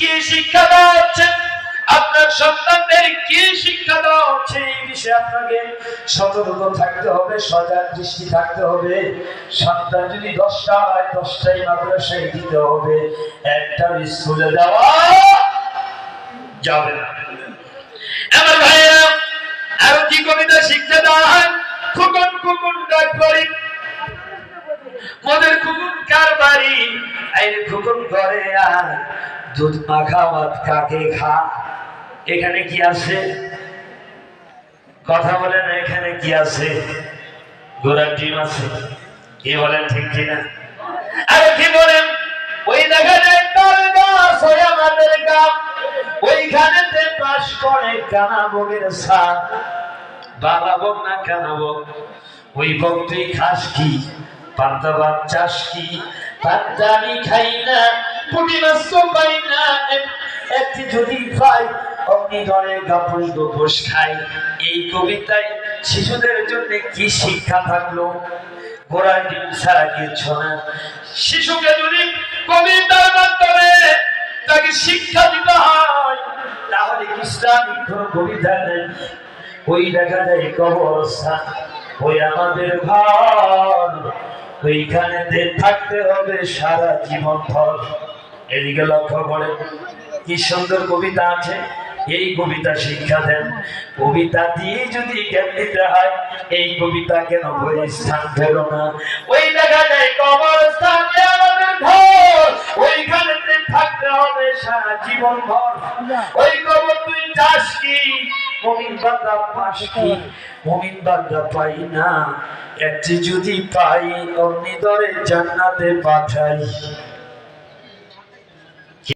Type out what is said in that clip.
কি শিক্ষা দেওয়া হচ্ছে? আপনার সন্তানদের কি শিক্ষা দেওয়া হচ্ছে? এই বিষয়ে আপনাকে সতর্ক থাকতে হবে, সজাগ দৃষ্টি থাকতে হবে। সন্তান যদি দশটা হয়, দশটাই মাদ্রাসায় দিতে হবে। একটা স্কুলে দেওয়া যাবে আমার ভাইয়েরা, আরও কি কবিতা শিক্ষা দেওয়া হয়? খুকুন খুকুন ডাক করি। খুকুন কার বাড়ি? এই খুকুন করে আর দুধ মাখা ভাত কাকে খা? এখানে কি আছে? কথা বলেন এখানে কি আছে? ঘোড়ার ডিম আছে। কি বলেন, ঠিক কিনা আর কি বলেন? ওই দেখা যায় তার গাছ আমাদের করে কানা বাবা বক না কানা বক? ওই বক তুই খাস কি? পান্তা ভাত চাস কি? পান্তা আমি খাই না। একটি যদি পাই অগ্নি ধরে গাপুস এই কবিতায় শিশুদের জন্য কি শিক্ষা থাকল? ঘোড়ার ডিম ছাড়া কিছু না। শিশুকে যদি কবিতার মাধ্যমে তাকে শিক্ষা দিতে হয়, তাহলে ইসলামিক কোন কবিতা নেই। ওই দেখা যায় কবরস্থান, ওই আমাদের ঘর। ওইখানে থাকতে হবে সারা জীবন ভর এদিকে লক্ষ্য করে। কি সুন্দর কবিতা আছে। এই কবিতা শিক্ষা দেন। কবিতা দিয়ে যদি জ্ঞান দিতে হয়, এই কবিতা কেন বই স্থান ফেলো না? ওই দেখা যায় কবরস্থান আমাদের ঘর। ওইখানে থাকতে হবে সারা জীবন ভর ওই কবর তুই চাস কি? পাই না। একটি যদি পাই অগ্নিদরে জান্নাতে পাঠাই।